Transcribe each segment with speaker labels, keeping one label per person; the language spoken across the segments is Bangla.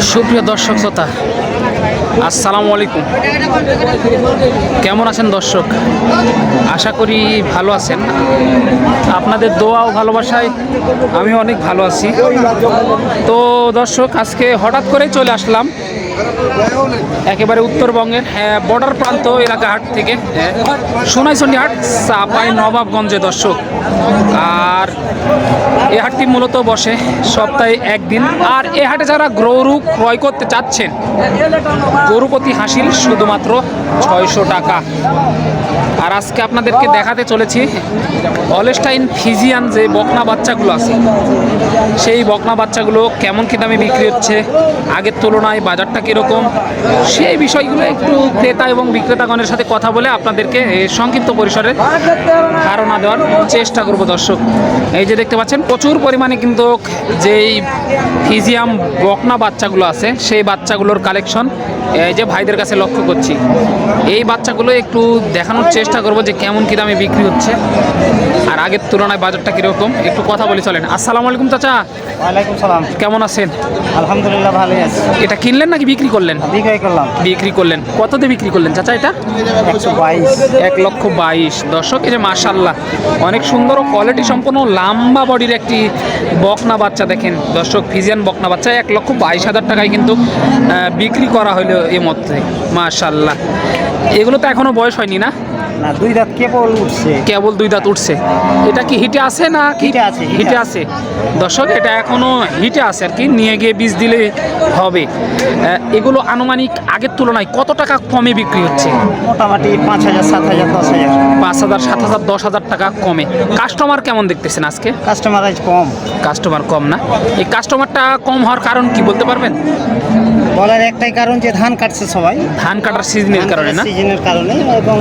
Speaker 1: সুপ্রিয় দর্শক শ্রোতা, আসসালামু আলাইকুম। কেমন আছেন দর্শক? আশা করি ভালো আছেন। আপনাদের দোয়া ও ভালোবাসায় আমি অনেক ভালো আছি। তো দর্শক, আজকে হঠাৎ করেই চলে আসলাম একেবারে উত্তরবঙ্গের বর্ডার প্রান্ত এলাকা হাট থেকে হ্যাঁ, সোনাইচন্ডী হাট চাপাই নবাবগঞ্জে দর্শক। আর এ হাটটি মূলত বসে সপ্তাহে একদিন। আর এ হাটে যারা গরু ক্রয় করতে চাচ্ছেন গরু প্রতি হাসিল শুধুমাত্র ছয়শো টাকা। আর আজকে আপনাদেরকে দেখাতে চলেছি অলেস্টাইন ফিজিয়ান যে বকনা বাচ্চাগুলো আছে সেই বকনা বাচ্চাগুলো কেমন কি দামে বিক্রি হচ্ছে আগের তুলনায় বাজারটা কীরকম? সেই বিষয়গুলো একটু ক্রেতা এবং বিক্রেতাগণের সাথে কথা বলে আপনাদেরকে সংক্ষিপ্ত পরিসরে ধারণা দেওয়ার চেষ্টা করব দর্শক। এই যে দেখতে পাচ্ছেন, প্রচুর পরিমাণে কিন্তু যেই ফিজিয়াম বকনা বাচ্চাগুলো আছে, সেই বাচ্চাগুলোর কালেকশন এই যে ভাইদের কাছে লক্ষ্য করছি এই বাচ্চাগুলো একটু দেখানোর চেষ্টা করব যে কেমন কী দামে বিক্রি হচ্ছে। আর আগের তুলনায় বাজারটা কীরকম একটু কথা বলে চলেন। আসসালামু আলাইকুম চাচা।
Speaker 2: ওয়ালাইকুম সালাম।
Speaker 1: কেমন আছেন?
Speaker 2: আলহামদুলিল্লাহ ভালোই আছি।
Speaker 1: এটা কিনলেন নাকি বিক্রি করলেন?
Speaker 2: বিক্রয় করলাম।
Speaker 1: বিক্রি করলেন। কত দিয়ে বিক্রি করলেন চাচা এটা?
Speaker 2: একশো বাইশ।
Speaker 1: এক লক্ষ বাইশ। দর্শক এই যে মাশাল্লাহ অনেক সুন্দর ও কোয়ালিটি সম্পন্ন লম্বা বডির একটি বকনা বাচ্চা দেখেন। দর্শক ফিজিয়ান বকনা বাচ্চা এক লক্ষ বাইশ হাজার টাকায় কিন্তু বিক্রি করা হলো। এর মধ্যে মাশাল্লাহ এগুলো তো এখনও বয়স হয়নি না?
Speaker 2: না দুই দাঁত কেবল উঠছে।
Speaker 1: কেবল দুই দাঁত উঠছে। এটা কি হিটে আছে না
Speaker 2: হিটে আছে, হিটে
Speaker 1: আছে। দর্শক এটা এখনও হিটে আছে আর কি। নিয়ে গিয়ে বীজ দিলে হবে। এগুলো আনুমানিক আগের তুলনায় কত টাকা কমে বিক্রি হচ্ছে?
Speaker 2: মোটামুটি পাঁচ হাজার সাত হাজার দশ হাজার।
Speaker 1: পাঁচ হাজার সাত হাজার দশ হাজার টাকা কমে। কাস্টমার কেমন দেখতেছেন আজকে?
Speaker 2: কাস্টমার আজ কম।
Speaker 1: কাস্টমার কম না। এই কাস্টমারটা কম হওয়ার কারণ কি বলতে পারবেন?
Speaker 2: বলার একটাই কারণ যে ধান কাটছে সবাই।
Speaker 1: ধান কাটার সিজনের কারণে না?
Speaker 2: সিজনের কারণে এবং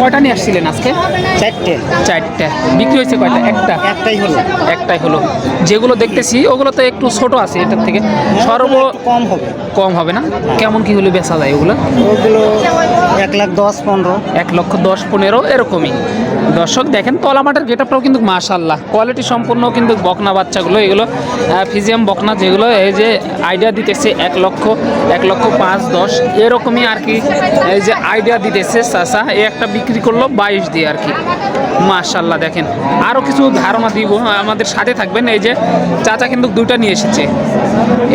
Speaker 1: কয়টা নিয়ে আসছিলেন আজকে?
Speaker 2: চারটে।
Speaker 1: চারটে। বিক্রি হয়েছে কয়টা? একটা?
Speaker 2: একটাই হলো।
Speaker 1: একটাই হলো। যেগুলো দেখতেছি ওগুলো তো একটু ছোট আছে এটার থেকে। সর্ব
Speaker 2: কম হবে।
Speaker 1: কম হবে না? কেমন কি হলে বেচা যায় ওগুলো?
Speaker 2: ওগুলো এক লাখ দশ পনেরো।
Speaker 1: এক লক্ষ দশ পনেরো এরকমই। দর্শক দেখেন তলামাটার গেটআপটাও কিন্তু মাশাল্লাহ কোয়ালিটি সম্পূর্ণ কিন্তু বকনা বাচ্চাগুলো এগুলো ফিজিয়াম বকনা যেগুলো এই যে আইডিয়া দিতেছে এক লক্ষ এক লক্ষ পাঁচ দশ এরকমই আর কি এই যে আইডিয়া দিতেছে চাষা এই একটা বিক্রি করল বাইশ দিয়ে আর কি। মাশাল্লাহ দেখেন। আরও কিছু ধারণা দিব আমাদের সাথে থাকবেন। এই যে চাচা কিন্তু দুইটা নিয়ে এসেছে।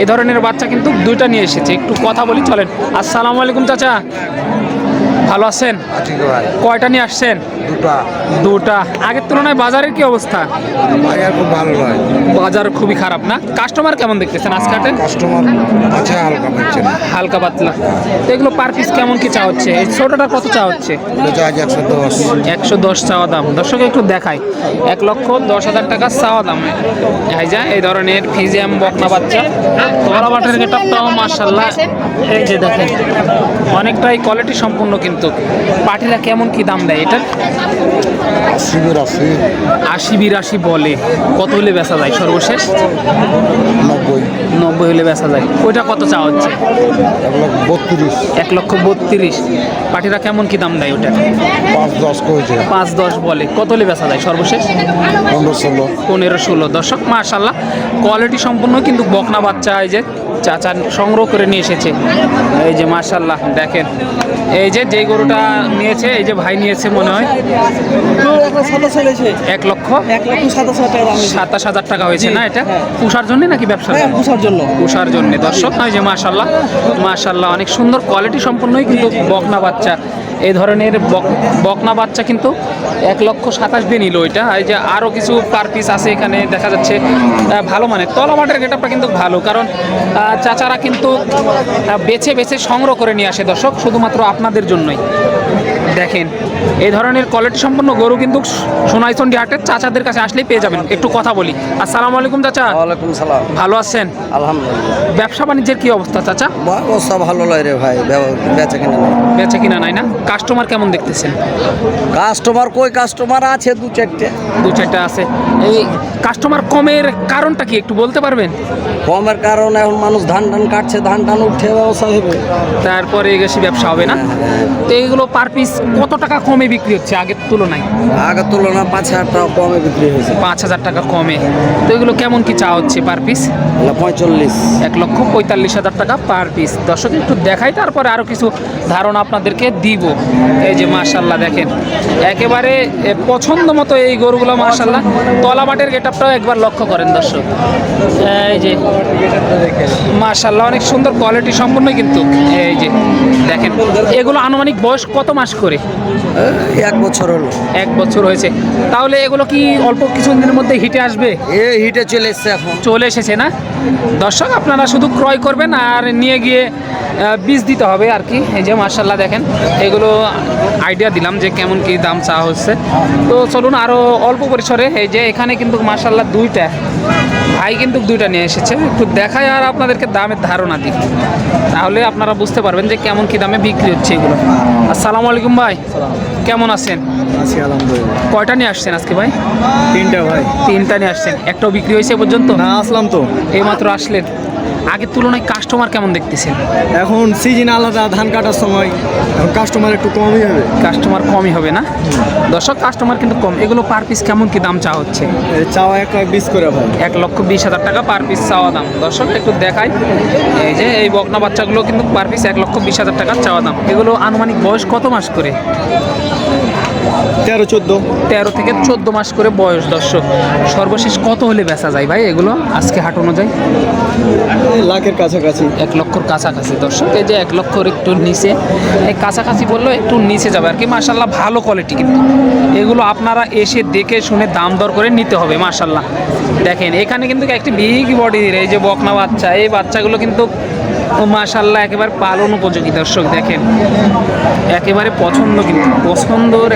Speaker 1: এই ধরনের বাচ্চা কিন্তু দুইটা নিয়ে এসেছে। একটু কথা বলি চলেন। আসসালামু আলাইকুম চাচা। ভালো আছেন? কয়টা নিয়ে আসছেন?
Speaker 3: দুটা।
Speaker 1: দুটা। আগের তুলনায় বাজারের কি অবস্থা?
Speaker 3: বাজার খুব ভালো নয়।
Speaker 1: বাজার খুবই খারাপ না? কাস্টমার কেমন দেখতেছেন আজকে হাটে?
Speaker 3: কাস্টমার আছে হালকা পাচ্ছে
Speaker 1: হালকা পাতলা। তো এগুলো পার পিস কেমন কি চা হচ্ছে? এই ছোটটা কত চা হচ্ছে?
Speaker 3: একশো দশ।
Speaker 1: একশো দশ চাওয়া দাম। দর্শক একটু দেখাই। এক লক্ষ দশ হাজার টাকা চাওয়া দাম। এই যা এই ধরনের ফিজিয়াম বকনা বাচ্চা। তোরা বাটার গেটআপটাও মার্শাল্লাহ এই যে দেখেন অনেকটাই কোয়ালিটি সম্পূর্ণ কিন্তু। পাটিরা কেমন কি দাম দেয় এটা
Speaker 3: শিবির আছে
Speaker 1: আশি বিরাশি বলে। কত হলে বেচা যায় সর্বশেষ?
Speaker 3: নব্বই।
Speaker 1: নব্বই হলে বেচা যায়। ওইটা কত চা হচ্ছে?
Speaker 3: এক লক্ষ বত্রিশ।
Speaker 1: এক লক্ষ বত্রিশ। পাটিরা কেমন কি দাম দেয় ওটা
Speaker 3: পাঁচ দশ করেছে
Speaker 1: পাঁচ দশ বলে। কত হলে বেচা যায় সর্বশেষ?
Speaker 3: পনেরো ষোলো।
Speaker 1: পনেরো ষোলো। দর্শক মার্শাল্লাহ কোয়ালিটি সম্পূর্ণ কিন্তু বকনা বাচ্চা এই যে চাচা সংগ্রহ করে নিয়ে এসেছে। এই যে মার্শাল্লাহ দেখেন। এই যে যেই গরুটা নিয়েছে এই যে ভাই নিয়েছে মনে হয় এক লক্ষ
Speaker 2: সাতাশ হাজার টাকা
Speaker 1: হয়েছে। না এটা? পুষার জন্য নাকি ব্যবসা
Speaker 2: পুষার জন্য।
Speaker 1: পোষার জন্য। দর্শক নয় যে মাশাল্লাহ মাশাল্লাহ অনেক সুন্দর কোয়ালিটি সম্পন্নই কিন্তু বকনা বাচ্চা। এই ধরনের বক- বকনা বাচ্চা কিন্তু এক লক্ষ সাতাশ দিয়ে নিল ওইটা এই যে আরও কিছু পার পিস আছে এখানে দেখা যাচ্ছে ভালো মানে তলামাটের গেটআপটা কিন্তু ভালো কারণ চাচারা কিন্তু বেছে বেছে সংগ্রহ করে নিয়ে আসে দর্শক শুধুমাত্র আপনাদের জন্যই। দেখেন এই ধরনের কোয়ালিটি সম্পন্ন গরু কিন্তু সোনাইচন্ডি হাটের চাচাদের কাছে আসলেই পেয়ে যাবেন। একটু কথা বলি। আসসালামু আলাইকুম চাচা।
Speaker 2: ওয়ালাইকুম সালাম।
Speaker 1: ভালো আছেন?
Speaker 2: আলহামদুলিল্লাহ।
Speaker 1: ব্যবসা বাণিজ্যের কি অবস্থা চাচা?
Speaker 2: অবস্থা ভালো লাগে রে ভাই বেচা কিনে নেই।
Speaker 1: বেচা কিনা নাই না? কাস্টমার কেমন দেখতেছেন?
Speaker 2: কাস্টমার কই কাস্টমার আছে দু চারটে।
Speaker 1: দু চারটে আছে। এই কাস্টমার কমের কারণটা কি একটু বলতে পারবেন?
Speaker 2: কমের কারণে এখন মানুষ ধান টান কাটছে ধান টান উঠে ব্যবসা হবে।
Speaker 1: তারপরে গেছি ব্যবসা হবে না? তো এইগুলো পার পিস কত টাকা কম কমে বিক্রি হচ্ছে আগের তুলনায়?
Speaker 2: আগের তুলনায় পাঁচ হাজার টাকা কমে বিক্রি হয়েছে।
Speaker 1: পাঁচ হাজার টাকা কমে। তো এগুলো কেমন কি চা হচ্ছে পার পিস
Speaker 2: পঁয়তাল্লিশ।
Speaker 1: এক লক্ষ পঁয়তাল্লিশ হাজার টাকা পার পিস দর্শক একটু দেখাই তারপরে আরও কিছু ধারণা আপনাদেরকে দিব। এই যে মাশাল্লাহ দেখেন। একেবারে পছন্দ মতো এই গরুগুলো মাশাল্লাহ তলা মাটের গেট আপটাও একবার লক্ষ্য করেন দর্শক। এই যে মাশাল্লাহ অনেক সুন্দর কোয়ালিটি সম্পূর্ণ কিন্তু। এই যে দেখেন এগুলো আনুমানিক বয়স কত মাস করে?
Speaker 2: এক বছর হলো।
Speaker 1: এক বছর হয়েছে। তাহলে এগুলো কি অল্প কিছুদিনের মধ্যে হিটে আসবে?
Speaker 2: এ হিটে চলে এসছে এখন।
Speaker 1: চলে এসেছে না? দর্শক আপনারা শুধু ক্রয় করবেন আর নিয়ে গিয়ে বীজ দিতে হবে আর কি। এই যে মার্শাল্লাহ দেখেন এগুলো আইডিয়া দিলাম যে কেমন কি দাম চা হচ্ছে। তো চলুন আরও অল্প পরিসরে এই যে এখানে কিন্তু মার্শাল্লাহ দুইটা ভাই কিন্তু দুইটা নিয়ে এসেছে। একটু দেখায় আর আপনাদেরকে দামের ধারণা দিই। তাহলে আপনারা বুঝতে পারবেন যে কেমন কি দামে বিক্রি হচ্ছে এগুলো। আসসালামু আলাইকুম ভাই। কেমন আছেন?
Speaker 2: আছি আলহামদুলিল্লাহ।
Speaker 1: কয়টা নিয়ে আসছেন আজকে ভাই?
Speaker 2: তিনটা ভাই।
Speaker 1: তিনটা নিয়ে আসছেন। একটাও বিক্রি হয়েছে এ পর্যন্ত?
Speaker 2: না আসলাম তো।
Speaker 1: এইমাত্র আসলেন। আগের তুলনায় কাস্টমার কেমন দেখতেছেন?
Speaker 4: এখন সিজন আলাদা ধান কাটার সময়। এখন কাস্টমার একটু কমই হবে।
Speaker 1: কাস্টমার কমই হবে না? দর্শক কাস্টমার কিন্তু কম। এগুলো পার পিস কেমন কি দাম চা হচ্ছে?
Speaker 4: চাওয়া এক বিশ করে ভাই।
Speaker 1: এক লক্ষ বিশ হাজার টাকা পার পিস চাওয়া দাম। দর্শক একটু দেখাই। এই যে এই বকনা বাচ্চাগুলো কিন্তু পার পিস এক লক্ষ বিশ হাজার টাকা চাওয়া দাম। এগুলো আনুমানিক বয়স কত মাস করে?
Speaker 4: তেরো চোদ্দ।
Speaker 1: তেরো থেকে চোদ্দ মাস করে বয়স দর্শক। সর্বশেষ কত হলে বেচা যায় ভাই এগুলো? আজকে হাট অনুযায়ী।
Speaker 4: লাখের কাছাকাছি?
Speaker 1: এক লক্ষর কাছাকাছি, দর্শক, এই যে এক লক্ষর একটু নিচে, এই কাছাকাছি বললেও একটু নিচে যাবে আর কি। মার্শাল্লাহ ভালো কোয়ালিটি কিন্তু। এগুলো আপনারা এসে দেখে শুনে দাম দর করে নিতে হবে মার্শাল্লাহ দেখেন, এখানে কিন্তু একটি বিগ বডির এই যে বকনা বাচ্চা, এই বাচ্চাগুলো কিন্তু মাশাল্লাহ একেবারে পালন উপযোগী দর্শক দেখেন। একেবারে পছন্দ কিন্তু পছন্দর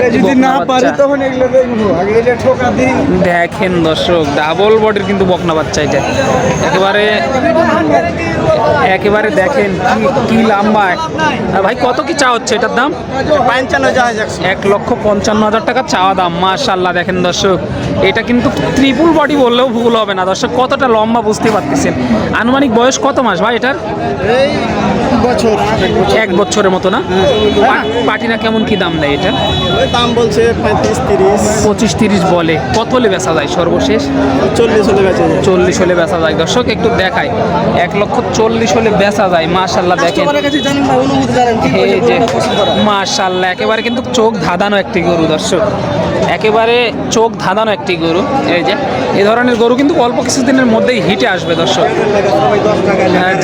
Speaker 1: দেখেন দর্শক ডাবল বডির কিন্তু বকনা বাচ্চা এটা। একেবারে একেবারে দেখেন কি কি লম্বা। আর ভাই কত কি চা হচ্ছে এটার দাম?
Speaker 4: পঞ্চান্ন যায়
Speaker 1: এক লক্ষ পঞ্চান্ন হাজার টাকা চাওয়া দাম মাশাল্লাহ দেখেন দর্শক। এটা কিন্তু ত্রিপুল বডি বললেও ভুল হবে না দর্শক কতটা লম্বা বুঝতে পারতেছেন। আনুমানিক বয়স কত মাস ভাই এটার?
Speaker 4: এই বছর।
Speaker 1: এক বছরের মতো না? পা- পাটিনা কেমন কি দাম দেয় এটা?
Speaker 4: দাম বলছে পঁয়ত্রিশ তিরিশ।
Speaker 1: পঁচিশ তিরিশ বলে। কত হলে বেচা যায় সর্বশেষ?
Speaker 4: চল্লিশ হলে গেছে
Speaker 1: চল্লিশ হলে বেচা যায়। দর্শক একটু দেখায় এক লক্ষ চল্লিশ হলে বেচা যায়। মাশাল্লাহ দেখেন। এই যে মাশাল্লাহ একেবারে কিন্তু চোখ ধাঁধানো একটি গরু দর্শক। একেবারে চোখ ধাঁধানো একটি গরু। এই যে, এ ধরনের গরু কিন্তু অল্প কিছুদিনের মধ্যেই হিটে আসবে, দর্শক।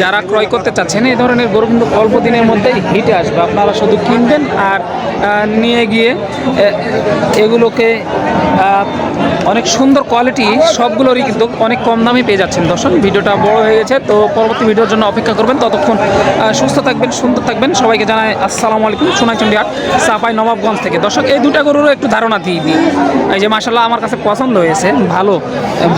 Speaker 1: যারা ক্রয় করতে চাচ্ছেন এই ধরনের গরু কিন্তু অল্প দিনের মধ্যেই হিটে আসবে। আপনারা শুধু কিনবেন আর নিয়ে গিয়ে এগুলোকে অনেক সুন্দর কোয়ালিটি সবগুলোরই কিন্তু অনেক কম দামে পেয়ে যাচ্ছেন দর্শক। ভিডিওটা বড় হয়ে গেছে তো পরবর্তী ভিডিওর জন্য অপেক্ষা করবেন। ততক্ষণ সুস্থ থাকবেন সুন্দর থাকবেন। সবাইকে জানাই আসসালামু আলাইকুম সোনাইচন্ডী হাট সাপাই নবাবগঞ্জ থেকে। দর্শক এই দুটা গরুরও একটু ধারণা দিয়ে দিই। এই যে মাসাল্লাহ আমার কাছে পছন্দ হয়েছে ভালো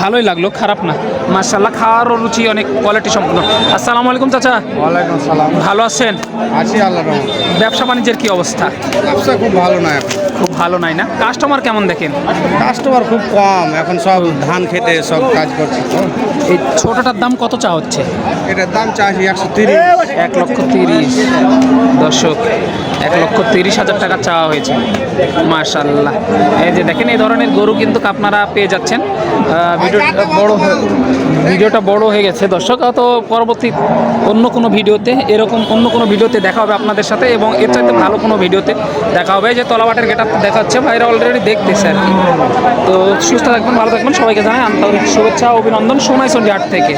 Speaker 1: ভালোই লাগল খারাপ না। মাসাল্লাহ খাওয়ারও রুচি অনেক কোয়ালিটি সম্পূর্ণ। আসসালামু আলাইকুম চাচা।
Speaker 3: ওয়ালাইকুম সালাম
Speaker 1: ভালো আছেন?
Speaker 3: আছি আল্লাহ
Speaker 1: ব্যবসা বাণিজ্যের কি অবস্থা?
Speaker 3: ব্যবসা খুব ভালো না এখন।
Speaker 1: খুব ভালো নাই না? কাস্টমার কেমন দেখেন?
Speaker 3: কাস্টমার খুব কম এখন সব ধান খেতে সব কাজ করছে।
Speaker 1: এই ছোটটার দাম কত চা হচ্ছে?
Speaker 3: এটার দাম চাষি একশো তিরিশ।
Speaker 1: এক লক্ষ তিরিশ। দর্শক এক লক্ষ তিরিশ হাজার টাকা চাওয়া হয়েছে। মার্শাল্লাহ এই যে দেখেন এই ধরনের গরু কিন্তু আপনারা পেয়ে যাচ্ছেন। ভিডিওটা বড় ভিডিওটা বড় হয়ে গেছে। দর্শক তো পরবর্তী অন্য কোনো ভিডিওতে এরকম অন্য কোনো ভিডিওতে দেখা হবে আপনাদের সাথে এবং এর চাইতে ভালো কোনো ভিডিওতে দেখা হবে। যে তলাবাটের গেট দেখা হচ্ছে ভাইরা অলরেডি দেখতেছে আর কি। তো সুস্থ থাকবেন ভালো থাকবেন। সবাইকে জানাই আন্তরিক শুভেচ্ছা অভিনন্দন। সোনাই সন্ধ্যে আট থেকে।